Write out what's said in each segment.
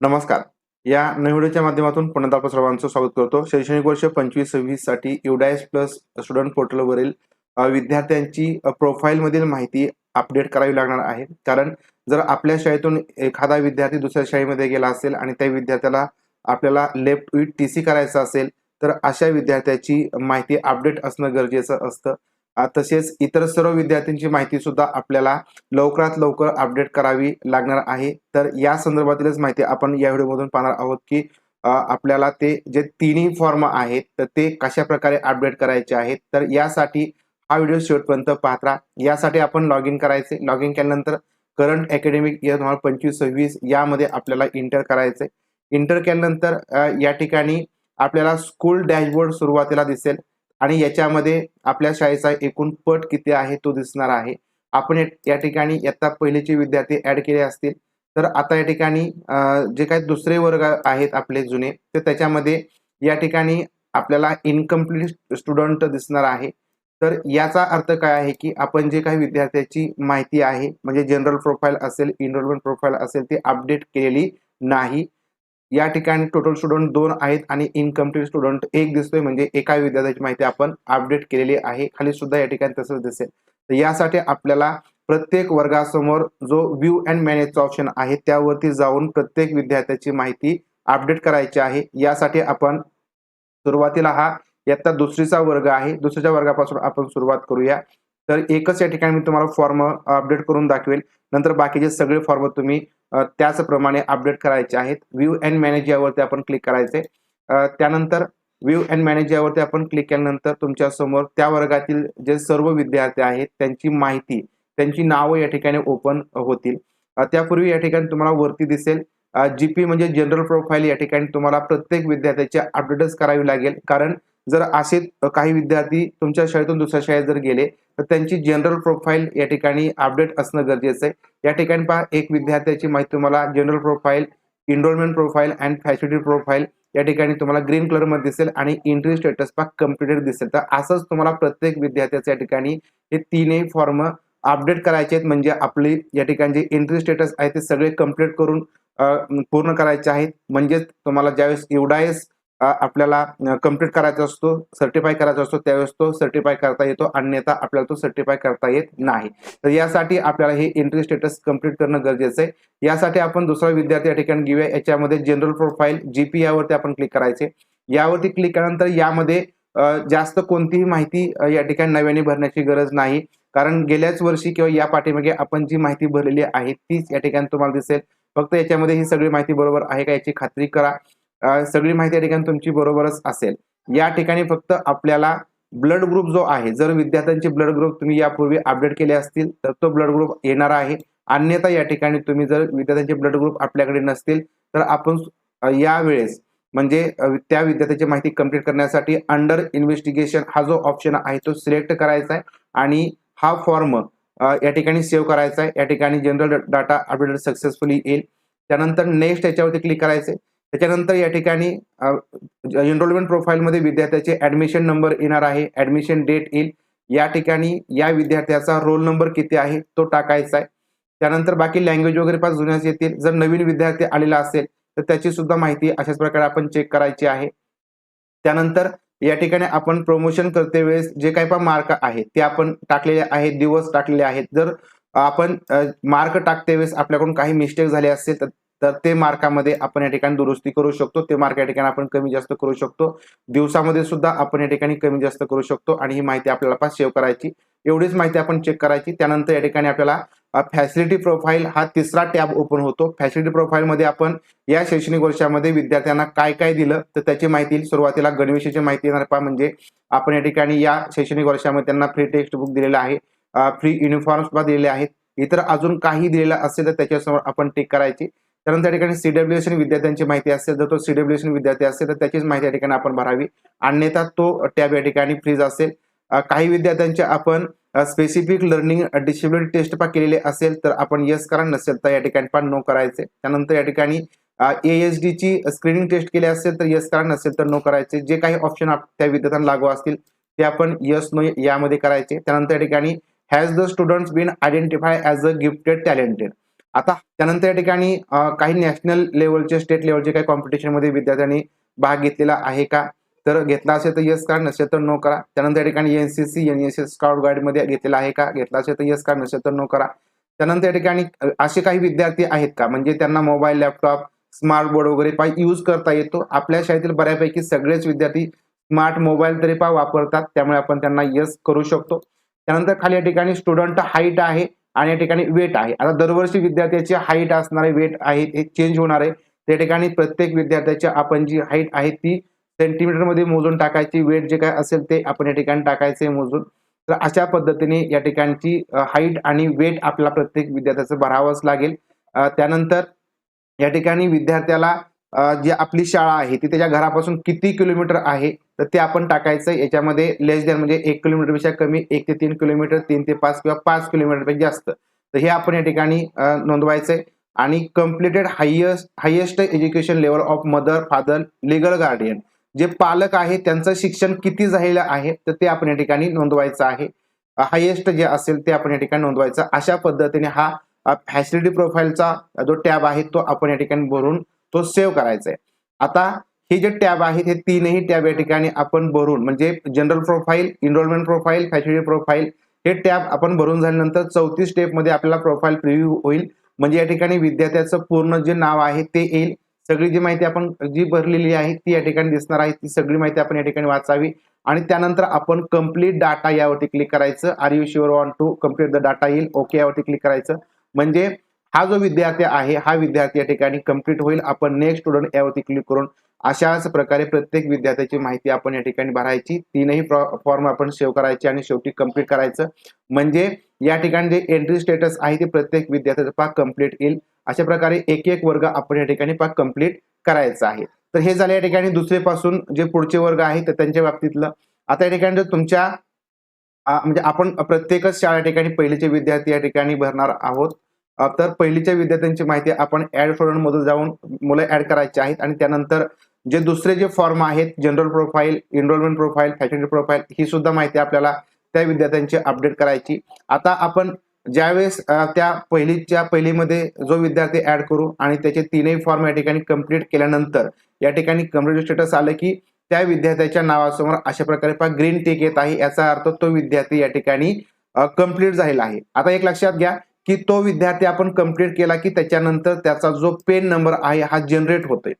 नमस्कार. या नवीन व्हिडिओच्या माध्यमातून पुन्हा आपण सर्वांचं स्वागत करतो. शैक्षणिक वर्ष पंचवीस सव्वीससाठी युडायस प्लस स्टुडंट पोर्टलवरील विद्यार्थ्यांची प्रोफाईलमधील माहिती अपडेट करावी लागणार आहे. कारण जर आपल्या शाळेतून एखादा विद्यार्थी दुसऱ्या शाळेमध्ये गेला असेल आणि त्या विद्यार्थ्याला आपल्याला लेफ्ट विथ टी सी करायचं असेल तर अशा विद्यार्थ्याची माहिती अपडेट असणं गरजेचं असतं. तसेच इतर सर्व विद्यार्थ्यांची माहिती सुद्धा आपल्याला लवकरात लवकर अपडेट करावी लागणार आहे. तर या संदर्भातीलच माहिती आपण या व्हिडिओमधून पाहणार आहोत की आपल्याला ते जे तिन्ही फॉर्म आहेत तर ते कशा प्रकारे अपडेट करायचे आहेत. तर यासाठी हा व्हिडिओ शेवटपर्यंत पाहत राहा. यासाठी आपण लॉग इन करायचे. लॉग इन केल्यानंतर करंट अकॅडमिक इयर दोन हजार पंचवीस सव्वीस यामध्ये आपल्याला इंटर करायचे इंटर केल्यानंतर या ठिकाणी आपल्याला स्कूल डॅशबोर्ड सुरुवातीला दिसेल. आणि याच्यामध्ये आपल्या शाळेचा एकूण पट किती आहे तो दिसणार आहे. आपण या- ठिकाणी इयत्ता पहिलेचे विद्यार्थी ऍड केले असतील. तर आता या ठिकाणी जे काही दुसरे वर्ग आहेत आपले जुने तर त्याच्यामध्ये या ठिकाणी आपल्याला इनकम्प्लीट स्टुडंट दिसणार आहे. तर याचा अर्थ काय आहे की आपण जे काही विद्यार्थ्याची माहिती आहे म्हणजे जनरल प्रोफाईल असेल इनरोलमेंट प्रोफाईल असेल ती अपडेट केलेली नाही. या ठिकाणी टोटल स्टुडंट दोन आहेत आणि इनकम्प्लीट स्टुडंट एक दिसतोय. म्हणजे एका विद्यार्थ्याची माहिती आपण अपडेट केलेली आहे. खाली सुद्धा या ठिकाणी तसंच दिसेल. तर यासाठी आपल्याला प्रत्येक वर्गासमोर जो व्ह्यू अँड मॅनेजचा ऑप्शन आहे त्यावरती जाऊन प्रत्येक विद्यार्थ्याची माहिती अपडेट करायची आहे. यासाठी आपण सुरुवातीला हा इयत्ता दुसरीचा वर्ग आहे. दुसऱ्या वर्गापासून आपण सुरुवात करूया. तर एकच या ठिकाणी मी तुम्हाला फॉर्म अपडेट करून दाखवेल. नंतर बाकीचे सगळे फॉर्म तुम्ही त्याचप्रमाणे अपडेट करायचे आहेत. व्ह्यू अँड मॅनेज यावरती आपण क्लिक करायचे. त्यानंतर व्ह्यू अँड मॅनेज यावरती आपण क्लिक केल्यानंतर तुमच्यासमोर त्या वर्गातील जे सर्व विद्यार्थी आहेत त्यांची माहिती त्यांची नावं या ठिकाणी ओपन होतील. त्यापूर्वी या ठिकाणी तुम्हाला वरती दिसेल. जीपी म्हणजे जनरल प्रोफाईल या ठिकाणी तुम्हाला प्रत्येक विद्यार्थ्याचे अपडेटच करावी लागेल. कारण जर असे काही विद्यार्थी तुमच्या शाळेतून दुसऱ्या शाळेत जर गेले तर त्यांची जनरल प्रोफाईल या ठिकाणी अपडेट असणं गरजेचं आहे. या ठिकाणी पहा एक विद्यार्थ्याची माहिती तुम्हाला general profile enrolment profile and facility profile या ठिकाणी तुम्हाला ग्रीन कलरमध्ये दिसेल आणि एंट्री स्टेटस पा कम्प्लिटेड दिसेल. तर असंच तुम्हाला प्रत्येक विद्यार्थ्याचं या ठिकाणी हे तीनही फॉर्म अपडेट करायचे आहेत. म्हणजे आपली या ठिकाणी जे एंट्री स्टेटस आहे ते सगळे कंप्लीट करून पूर्ण करायचे आहेत. म्हणजेच तुम्हाला ज्यावेळेस एवढाच आपल्याला कंप्लीट करायचा असतो सर्टिफाय करायचा असतो त्यावेळेस तो सर्टिफाय करता येतो अन्यथा आपल्याला तो सर्टिफाय करता येत नाही. तर यासाठी आपल्याला हे एंट्री स्टेटस कंप्लीट करणं गरजेचं आहे. यासाठी आपण दुसरा विद्यार्थी या ठिकाणी घेऊया. याच्यामध्ये जनरल प्रोफाईल जीपी यावरती आपण क्लिक करायचे. यावरती क्लिक केल्यानंतर यामध्ये जास्त कोणतीही माहिती या ठिकाणी नव्याने भरण्याची गरज नाही. कारण गेल्याच वर्षी किंवा या पाठीमागे आपण जी माहिती भरलेली आहे तीच या ठिकाणी तुम्हाला दिसेल. फक्त याच्यामध्ये ही सगळी माहिती बरोबर आहे का याची खात्री करा. सगळी माहिती या ठिकाणी तुमची बरोबरच असेल. या ठिकाणी फक्त आपल्याला ब्लड ग्रुप जो आहे जर विद्यार्थ्यांचे ब्लड ग्रुप तुम्ही यापूर्वी अपडेट केले असतील तर तो ब्लड ग्रुप येणार आहे. अन्यथा या ठिकाणी तुम्ही जर विद्यार्थ्यांचे ब्लड ग्रुप आपल्याकडे नसतील तर आपण यावेळेस म्हणजे त्या विद्यार्थ्याची माहिती कंप्लीट करण्यासाठी अंडर इन्व्हेस्टिगेशन हा जो ऑप्शन आहे तो सिलेक्ट करायचा आहे आणि हा फॉर्म या ठिकाणी सेव्ह करायचा आहे. या ठिकाणी जनरल डाटा अपडेट सक्सेसफुली येईल. त्यानंतर नेक्स्ट याच्यावरती क्लिक करायचे त्याच्यानंतर या ठिकाणी एनरोलमेंट म्हणजे प्रोफाईलमध्ये विद्यार्थ्याचे ऍडमिशन नंबर येणार आहे. ऍडमिशन डेट येईल. या ठिकाणी या विद्यार्थ्याचा रोल नंबर किती आहे तो टाकायचा आहे. त्यानंतर बाकी लँग्वेज वगैरे पास जुन्याच येतील. जर नवीन विद्यार्थी आलेला असेल तर त्याची सुद्धा माहिती अशाच प्रकारे आपण चेक करायची आहे. त्यानंतर या ठिकाणी आपण प्रमोशन करते वेळेस जे काही पण मार्क आहेत ते आपण टाकलेले आहेत दिवस टाकलेले आहेत. जर आपण मार्क टाकते वेळेस आपल्याकडून काही मिस्टेक झाले असतील तर तर ते मार्कामध्ये आपण या ठिकाणी दुरुस्ती करू शकतो. ते मार्क या ठिकाणी आपण कमी जास्त करू शकतो. दिवसामध्ये सुद्धा आपण या ठिकाणी कमी जास्त करू शकतो आणि ही माहिती आपल्याला पास सेव्ह करायची. एवढीच माहिती आपण चेक करायची. त्यानंतर या ठिकाणी आपल्याला फॅसिलिटी प्रोफाईल हा तिसरा टॅब ओपन होतो. फॅसिलिटी प्रोफाईलमध्ये आपण या शैक्षणिक वर्षामध्ये विद्यार्थ्यांना काय काय दिलं तर त्याची माहिती सुरुवातीला गणवेशाची माहिती येणार पहा. म्हणजे आपण या ठिकाणी या शैक्षणिक वर्षामध्ये त्यांना फ्री टेक्स्ट बुक दिलेलं आहे. फ्री युनिफॉर्म सुद्धा दिलेले आहेत. इतर अजून काही दिलेलं असेल तर त्याच्यासमोर आपण टिक करायची. त्यानंतर या ठिकाणी सीडब्ल्यूएस विद्यार्थ्यांची माहिती असेल जर तो सीडब्ल्यूएस विद्यार्थी असेल तर त्याचीच माहिती या ठिकाणी आपण भरावी. अन्यथा तो टॅब या ठिकाणी फ्रीज असेल. काही विद्यार्थ्यांचे आपण स्पेसिफिक लर्निंग डिसेबिलिटी टेस्ट पा केलेले असेल तर आपण यस करा नसेल तर या ठिकाणी पण नो करायचे. त्यानंतर या ठिकाणी एएस ची स्क्रीनिंग टेस्ट केली असेल तर यस करा नसेल तर नो करायचे. जे काही ऑप्शन त्या विद्यार्थ्यांना लागू असतील ते आपण यस नो यामध्ये करायचे. त्यानंतर या ठिकाणी has the students been identify as a gifted talented आता त्यानंतर या ठिकाणी काही नॅशनल लेवलचे स्टेट लेवलचे काही कॉम्पिटिशनमध्ये विद्यार्थ्यांनी भाग घेतलेला आहे का? तर घेतला असेल तर यस का? नसेल तर नो करा. त्यानंतर या ठिकाणी NCC N S S scout गाईडमध्ये घेतलेला आहे का? घेतला असेल तर यस का? नसेल तर नो करा. त्यानंतर या ठिकाणी असे काही विद्यार्थी आहेत का? म्हणजे त्यांना मोबाईल लॅपटॉप स्मार्ट बोर्ड वगैरे पा यूज करता येतो. आपल्या शाळेतील बऱ्यापैकी सगळेच विद्यार्थी स्मार्ट मोबाईल तरी पा वापरतात. त्यामुळे आपण त्यांना यस करू शकतो. त्यानंतर खाली या ठिकाणी स्टुडंट हाईट आहे. आणि या ठिकाणी वेट आहे. आता दरवर्षी विद्यार्थ्याची हाईट असणारे वेट आहे हे चेंज होणार आहे. त्या ठिकाणी प्रत्येक विद्यार्थ्याची आपण जी हाईट आहे ती सेंटीमीटरमध्ये मोजून टाकायची. वेट जे काय असेल ते आपण या ठिकाणी टाकायचे मोजून. तर अशा पद्धतीने या ठिकाणची हाईट आणि वेट आपल्याला प्रत्येक विद्यार्थ्याचं भरावंच लागेल. त्यानंतर या ठिकाणी विद्यार्थ्याला जी आपली शाळा आहे ती त्याच्या घरापासून किती किलोमीटर आहे तर ते आपण टाकायचं. याच्यामध्ये लेस दॅन म्हणजे एक किलोमीटरपेक्षा कमी एक ते तीन किलोमीटर तीन ते पाच किंवा पाच किलोमीटरपेक्षा जास्त. तर हे आपण या ठिकाणी नोंदवायचंय. आणि completed highest highest education level of mother father legal guardian जे पालक आहे त्यांचं शिक्षण किती झालेलं आहे तर ते आपण या ठिकाणी नोंदवायचं आहे. हायेस्ट जे असेल ते आपण या ठिकाणी नोंदवायचं. अशा पद्धतीने हा फॅसिलिटी प्रोफाईलचा जो टॅब आहे तो आपण या ठिकाणी भरून तो सेव्ह करायचा आहे आता हे जे टॅब आहेत हे तीनही टॅब या ठिकाणी आपण भरून म्हणजे general profile enrolment profile facility profile हे टॅब आपण भरून झाल्यानंतर चौथी स्टेपमध्ये आपल्याला प्रोफाईल प्रिव्ह्यू होईल. म्हणजे या ठिकाणी विद्यार्थ्याचं पूर्ण जे नाव आहे ते येईल. सगळी जी माहिती आपण जी भरलेली आहे ती या ठिकाणी दिसणार आहे. ती सगळी माहिती आपण या ठिकाणी वाचावी. आणि त्यानंतर आपण कंप्लीट डाटा यावरती क्लिक करायचं. Are you sure want to complete the data येईल? ओके यावरती क्लिक करायचं. म्हणजे हा जो विद्यार्थी आहे हा विद्यार्थी या ठिकाणी कंप्लीट होईल. आपण नेक्स्ट स्टुडंट यावरती क्लिक करून अशाच प्रकारे प्रत्येक विद्यार्थ्याची माहिती आपण या ठिकाणी भरायची. तीनही फॉर्म आपण सेव्ह करायची आणि शेवटी कंप्लीट करायचं. म्हणजे या ठिकाणी जे एंट्री स्टेटस आहे ते प्रत्येक विद्यार्थ्याचं पाक कंप्लीट येईल. अशा प्रकारे एक एक वर्ग आपण या ठिकाणी पाक कंप्लीट करायचा आहे. तर हे झाले या ठिकाणी दुसरेपासून जे पुढचे वर्ग आहेत तर त्यांच्या बाबतीतलं. आता या ठिकाणी जर तुमच्या म्हणजे आपण प्रत्येकच शाळा या ठिकाणी पहिलेचे विद्यार्थी या ठिकाणी भरणार आहोत. तर पहिलीच्या विद्यार्थ्यांची माहिती आपण ऍड स्टुडंट मधून जाऊन मुलं ऍड करायची आहेत आणि त्यानंतर जे दुसरे जे फॉर्म आहेत general profile enrolment profile facility profile ही सुद्धा माहिती आपल्याला त्या विद्यार्थ्यांची अपडेट करायची. आता आपण ज्यावेळेस त्या पहिलीच्या पहिलीमध्ये जो विद्यार्थी ऍड करू आणि त्याचे तीनही फॉर्म या ठिकाणी कंप्लीट केल्यानंतर या ठिकाणी कंप्लीट स्टेटस आलं की त्या विद्यार्थ्याच्या नावासमोर अशा प्रकारे पहा ग्रीन टिक येत आहे याचा अर्थ तो विद्यार्थी या ठिकाणी कंप्लीट झालेला आहे. आता एक लक्षात घ्या की तो विद्यार्थी आपण कंप्लीट केला की त्याच्यानंतर त्याचा जो पेन नंबर आहे हा जनरेट होतोय.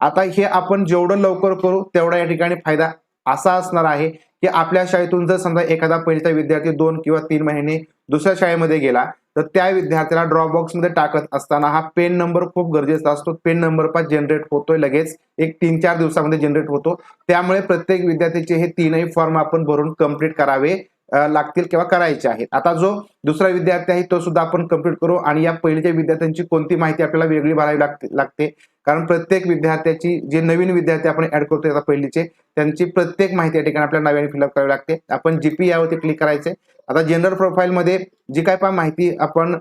आता हे आपण जेवढं लवकर करू तेवढा या ठिकाणी फायदा असा असणार आहे की आपल्या शाळेतून जर समजा एखादा पहिलीचा विद्यार्थी दोन किंवा तीन महिने दुसऱ्या शाळेमध्ये गेला तर त्या विद्यार्थ्याला ड्रॉपबॉक्समध्ये टाकत असताना हा पेन नंबर खूप गरजेचा असतो. पेन नंबर पण जनरेट होतोय लगेच. एक तीन चार दिवसामध्ये जनरेट होतो. त्यामुळे प्रत्येक विद्यार्थ्याचे हे तीनही फॉर्म आपण भरून कंप्लीट करावे. लागतील किंवा करायचे आहेत. आता जो दुसरा विद्यार्थी आहे तो सुद्धा आपण कंप्लीट करू आणि या पहिलीच्या विद्यार्थ्यांची कोणती माहिती आपल्याला वेगळी भरावी लागते लागते. कारण प्रत्येक विद्यार्थ्याची जे नवीन विद्यार्थी आपण ऍड करतो आता पहिलीचे त्यांची प्रत्येक माहिती या ठिकाणी आपल्याला नव्याने फिलअप करावी लागते. आपण जीपी यावरती क्लिक करायचे. आता जेंडर प्रोफाईलमध्ये जी काय पण माहिती आपण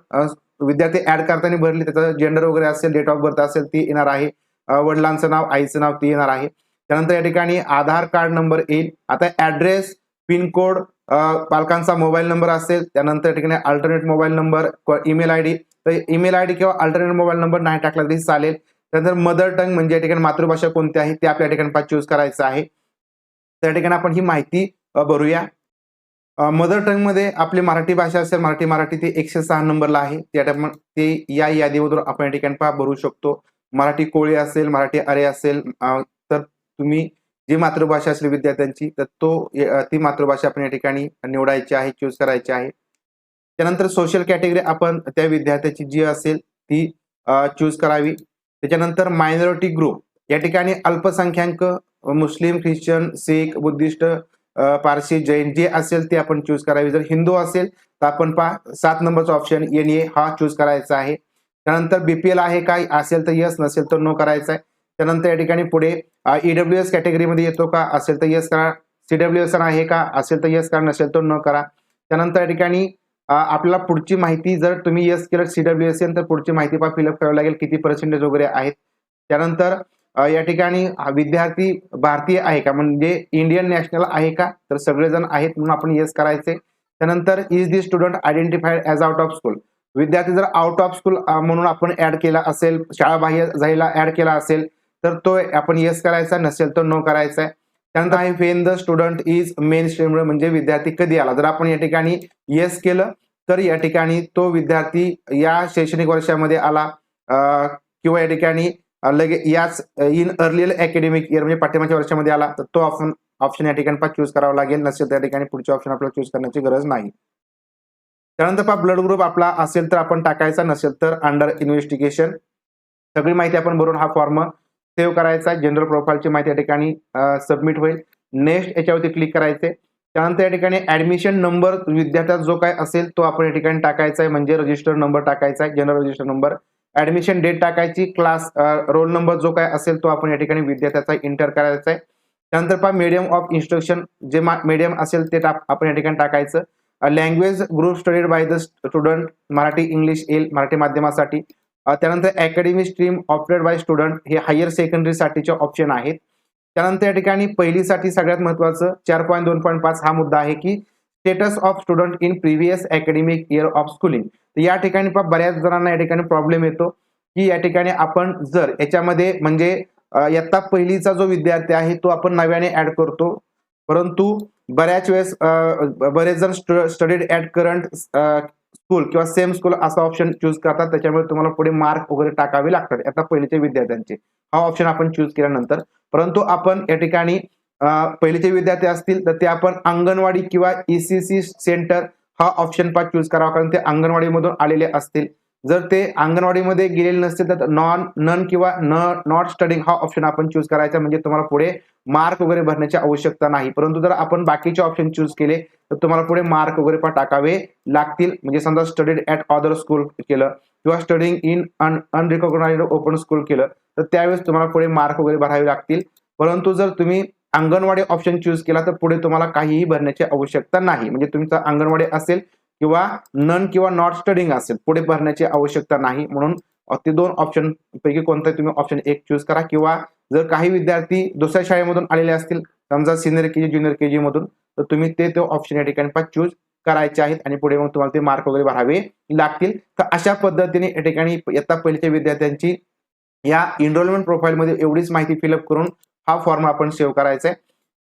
विद्यार्थी ऍड करताना भरली त्याचं जेंडर वगैरे असेल डेट ऑफ बर्थ असेल ती येणार आहे. वडिलांचं नाव आईचं नाव ती येणार आहे. त्यानंतर या ठिकाणी आधार कार्ड नंबर येईल. आता ऍड्रेस पिनकोड पालकांचा मोबाईल नंबर असेल त्यानंतर ठिकाणी alternate mobile number email ID तर ईमेल आय डी किंवा अल्टरनेट मोबाईल नंबर नाही टाकला तरी चालेल. त्यानंतर मदर टंग म्हणजे या ठिकाणी मातृभाषा कोणती आहे ते आपल्या ठिकाणी चूज करायचं आहे. त्या ठिकाणी आपण ही माहिती भरूया. मदर टंगमध्ये आपली मराठी भाषा असेल मराठी मराठी ते एकशे सहा नंबरला आहे. त्या ते या यादीमधून आपण या ठिकाणी पहा भरू शकतो. मराठी कोळी असेल मराठी अरे असेल तर तुम्ही जी मातृभाषा असली विद्यार्थ्यांची तर तो ती मातृभाषा आपण या ठिकाणी निवडायची आहे चूज करायची आहे. त्यानंतर सोशल कॅटेगरी आपण त्या विद्यार्थ्याची जी असेल ती चूज करावी. त्याच्यानंतर मायनॉरिटी ग्रुप या ठिकाणी अल्पसंख्याक Muslim Christian Sikh Buddhist Parsi Jain जे असेल ते आपण चूज करावी. जर हिंदू असेल तर आपण पहा सात नंबरचा ऑप्शन एन ए हा चूज करायचा आहे. त्यानंतर बीपीएल आहे काय? असेल तर यस नसेल तर नो करायचा आहे. त्यानंतर या ठिकाणी पुढे ईडब्ल्यू एस कॅटेगरीमध्ये येतो का? असेल तर येस करा. सीडब्ल्यू एस आहे का? असेल तर यस करा. नसेल तर न करा. त्यानंतर या ठिकाणी आपल्याला पुढची माहिती जर तुम्ही येस केलं सीडब्ल्यू एस एन तर पुढची माहिती पहा फिलअप करावी लागेल. किती पर्सेंटेज वगैरे आहेत. त्यानंतर या ठिकाणी विद्यार्थी भारतीय आहे का? म्हणजे इंडियन नॅशनल आहे का? तर सगळेजण आहेत म्हणून आपण येस करायचे. त्यानंतर is the student identified as out of school विद्यार्थी जर आउट ऑफ स्कूल म्हणून आपण ऍड केला असेल शाळा बाह्य जायला ऍड केला असेल तर तो आपण येस करायचा नसेल तर नो करायचा आहे. त्यानंतर आहे when the student is mainstream म्हणजे विद्यार्थी कधी आला? जर आपण या ठिकाणी येस केलं तर या ठिकाणी तो विद्यार्थी या शैक्षणिक वर्षामध्ये आला किंवा या ठिकाणी लगे याच इन अर्लियर अकॅडमिक इयर म्हणजे पाठिंबाच्या वर्षामध्ये आला तर तो ऑप्शन ऑप्शन या ठिकाणी चूज करावा लागेल. नसेल त्या ठिकाणी पुढचे ऑप्शन आपल्याला चूज करण्याची गरज नाही. त्यानंतर पहा ब्लड ग्रुप आपला असेल तर आपण टाकायचा नसेल तर अंडर इन्व्हेस्टिगेशन सगळी माहिती आपण भरून हा फॉर्म सेव्ह करायचा जनरल प्रोफाईलची माहिती या ठिकाणी सबमिट होईल. नेक्स्ट याच्यावरती क्लिक करायचे. त्यानंतर या ठिकाणी ऍडमिशन नंबर विद्यार्थ्याचा जो काय असेल तो आपण या ठिकाणी टाकायचा आहे. म्हणजे रजिस्टर नंबर टाकायचा आहे general register number admission date टाकायची क्लास रोल नंबर जो काय असेल तो आपण या ठिकाणी विद्यार्थ्याचा इंटर करायचा आहे. त्यानंतर पहा मीडियम ऑफ इन्स्ट्रक्शन जे मीडियम असेल ते टाक- आपण या ठिकाणी टाकायचं. Language group studied by the student Marathi English येईल. मराठी माध्यमासाठी. त्यानंतर academy stream operate by student हे हायर सेकंडरीसाठीचे ऑप्शन आहेत. त्यानंतर या ठिकाणी पहिलीसाठी सगळ्यात महत्वाचं चार पॉईंट दोन पॉईंट पाच हा मुद्दा आहे की status of student in previous academic year of schooling तर या ठिकाणी बऱ्याच जणांना या ठिकाणी प्रॉब्लेम येतो की या ठिकाणी आपण जर याच्यामध्ये म्हणजे इयत्ता पहिलीचा जो विद्यार्थी आहे तो आपण नव्याने ऍड करतो. परंतु बऱ्याच वेळेस बरेच जण स्टडीड ऍट करंट स्कूल किंवा सेम स्कूल असा ऑप्शन चूज करतात त्याच्यामुळे तुम्हाला पुढे मार्क वगैरे टाकावे लागतात. आता पहिलीच्या विद्यार्थ्यांचे. हा ऑप्शन आपण चूज केल्यानंतर. परंतु आपण या ठिकाणी पहिलेचे विद्यार्थी असतील तर ते आपण अंगणवाडी किंवा ईसीसी सेंटर हा ऑप्शन पण चूज करावा कारण ते अंगणवाडीमधून आलेले असतील. जर ते अंगणवाडीमध्ये गेलेले नसतील तर नॉन नन किंवा न नॉट स्टडिंग हा ऑप्शन आपण चूज करायचा म्हणजे तुम्हाला पुढे मार्क वगैरे भरण्याची आवश्यकता नाही. परंतु जर आपण बाकीचे ऑप्शन चूज केले तर तुम्हाला पुढे मार्क वगैरे पण टाकावे लागतील. म्हणजे समजा स्टडीड ऍट अदर स्कूल केलं किंवा स्टडिंग इन अन अनरिकॉग्नाइज ओपन स्कूल केलं तर त्यावेळेस तुम्हाला पुढे मार्क वगैरे भरावे लागतील. परंतु जर तुम्ही अंगणवाडी ऑप्शन चूज केला तर पुढे तुम्हाला काहीही भरण्याची आवश्यकता नाही. म्हणजे तुमचा अंगणवाडी असेल किंवा नन किंवा नॉट स्टडिंग असेल पुढे भरण्याची आवश्यकता नाही. म्हणून ते दोन ऑप्शन पैकी कोणताही तुम्ही ऑप्शन एक चूज करा. किंवा जर काही विद्यार्थी दुसऱ्या शाळेमधून आलेले असतील समजा senior K G junior K जी मधून तर तुम्ही ते तो ऑप्शन या ठिकाणी पण चूज करायचे आहेत आणि पुढे मग तुम्हाला ते मार्क वगैरे भरावे लागतील. तर अशा पद्धतीने या ठिकाणी इयत्ता पहिलीच्या विद्यार्थ्यांची या इनरोलमेंट प्रोफाईलमध्ये एवढीच माहिती फिलअप करून हा फॉर्म आपण सेव्ह करायचा आहे.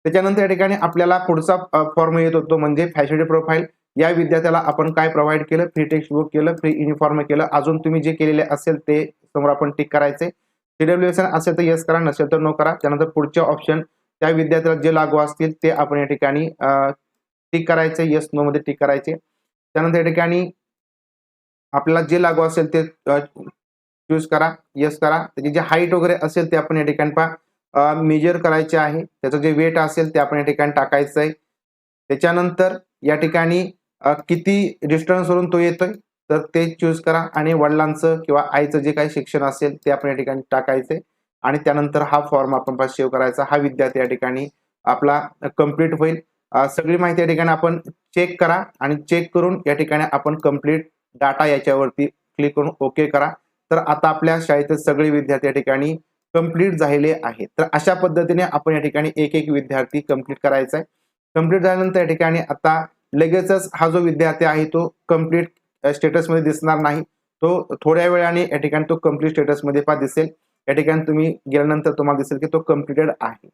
त्याच्यानंतर या ठिकाणी आपल्याला पुढचा फॉर्म येत होतो म्हणजे फॅसिलिटी प्रोफाईल या विद्यार्थ्याला आपण काय प्रोव्हाइड केलं? फ्री टेक्स्ट बुक केलं फ्री युनिफॉर्म केलं. अजून तुम्ही जे केलेले असेल ते समोर आपण टिक करायचे. सीडब्ल्यूएस असेल तर येस करा नसेल तर नो करा. त्यानंतर पुढचे ऑप्शन त्या विद्यार्थ्याला जे लागू असतील ते आपण या ठिकाणी टिक करायचे यस नो मध्ये टिक करायचे. त्यानंतर या ठिकाणी आपल्याला जे लागू असेल ते चूज करा यस करा. त्याची जे हाईट वगैरे असेल ते आपण या ठिकाणी पहा. मेजर करायचे आहे. त्याचं जे वेट असेल ते आपण या ठिकाणी टाकायचं आहे त्याच्यानंतर या ठिकाणी किती डिस्टन्सवरून तो येतोय तर ते चूज करा. आणि वडिलांचं किंवा आईचं जे काही शिक्षण असेल ते आपण या ठिकाणी टाकायचंय. आणि त्यानंतर हा फॉर्म आपण सेव्ह करायचा. हा विद्यार्थी या ठिकाणी आपला कंप्लीट होईल. सगळी माहिती या ठिकाणी आपण चेक करा आणि चेक करून या ठिकाणी आपण कंप्लीट डाटा याच्यावरती क्लिक करून ओके करा. तर आता आपल्या शाळेतील सगळे विद्यार्थी या ठिकाणी कंप्लीट झालेले आहेत. तर अशा पद्धतीने आपण या ठिकाणी एक एक विद्यार्थी कंप्लीट करायचा आहे. कंप्लीट झाल्यानंतर या ठिकाणी आता लगेचच हा जो विद्यार्थी आहे तो कंप्लीट स्टेटसमध्ये दिसणार नाही. तो थोड्या वेळाने या ठिकाणी तो कंप्लीट स्टेटसमध्ये पा दिसेल. या ठिकाणी तुम्ही गेल्यानंतर तुम्हाला दिसेल की तो कम्प्लिटेड आहे.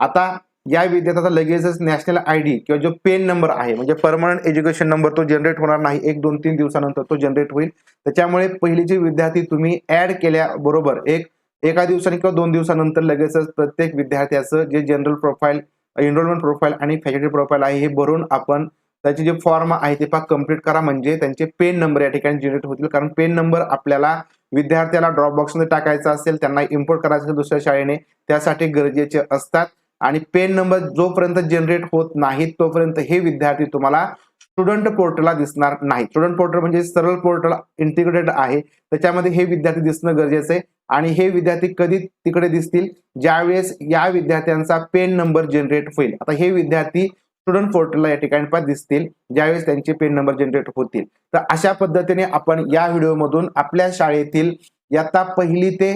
आता या विद्यार्थ्याचा लगेचच नॅशनल आय डी किंवा जो पेन नंबर आहे म्हणजे परमनंट एज्युकेशन नंबर तो जनरेट होणार नाही. एक दोन तीन दिवसानंतर तो जनरेट होईल. त्याच्यामुळे पहिलीचे विद्यार्थी तुम्ही ऍड केल्याबरोबर एक एका दिवसाने किंवा दोन दिवसानंतर लगेचच प्रत्येक विद्यार्थ्याचं जे जनरल प्रोफाईल एनरोलमेंट प्रोफाईल आणि फॅसिलिटी प्रोफाईल आहे हे भरून आपण त्याचे जे फॉर्म आहे ते फार कंप्लीट करा. म्हणजे त्यांचे पेन नंबर या ठिकाणी जनरेट होतील. कारण पेन नंबर आपल्याला विद्यार्थ्याला ड्रॉप बॉक्समध्ये टाकायचा असेल त्यांना इम्पोर्ट करायचं असेल दुसऱ्या शाळेने त्यासाठी गरजेचे असतात. आणि पेन नंबर जोपर्यंत जनरेट होत नाहीत तोपर्यंत हे विद्यार्थी तुम्हाला स्टुडंट पोर्टलला दिसणार नाही स्टुडंट पोर्टल म्हणजे सरळ पोर्टल इंटिग्रेटेड आहे. त्याच्यामध्ये हे विद्यार्थी दिसणं गरजेचं आहे. आणि हे विद्यार्थी कधी तिकडे दिसतील? ज्यावेळेस या विद्यार्थ्यांचा पेन नंबर जनरेट होईल. आता हे विद्यार्थी स्टुडंट पोर्टलला या ठिकाणी पण दिसतील ज्यावेळेस त्यांचे पेन नंबर जनरेट होतील. तर अशा पद्धतीने आपण या व्हिडिओमधून आपल्या शाळेतील इयत्ता पहिली ते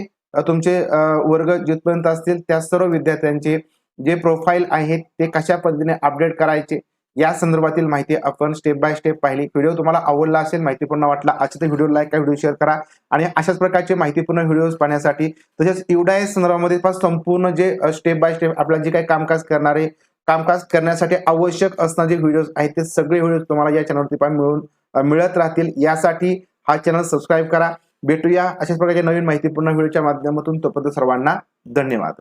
तुमचे वर्ग जिथपर्यंत असतील त्या सर्व विद्यार्थ्यांचे जे प्रोफाईल आहेत ते कशा पद्धतीने अपडेट करायचे या संदर्भातील माहिती आपण स्टेप बाय स्टेप पाहिली. व्हिडिओ तुम्हाला आवडला असेल माहितीपूर्ण वाटला आजच्या व्हिडिओ लाईक व्हिडिओ शेअर करा. आणि अशाच प्रकारचे माहितीपूर्ण व्हिडिओज पाहण्यासाठी तसेच एवढ्या संदर्भामध्ये पण संपूर्ण जे स्टेप बाय स्टेप आपल्याला जे काही कामकाज करणारे कामकाज करण्यासाठी आवश्यक असणारे व्हिडिओ व्हिडिओज आहेत ते सगळे व्हिडिओ तुम्हाला या चॅनलवरती पण मिळून मिळत राहतील. यासाठी हा चॅनल सबस्क्राईब करा. भेटूया अशाच प्रकारच्या नवीन माहितीपूर्ण व्हिडिओच्या माध्यमातून. तोपर्यंत सर्वांना धन्यवाद.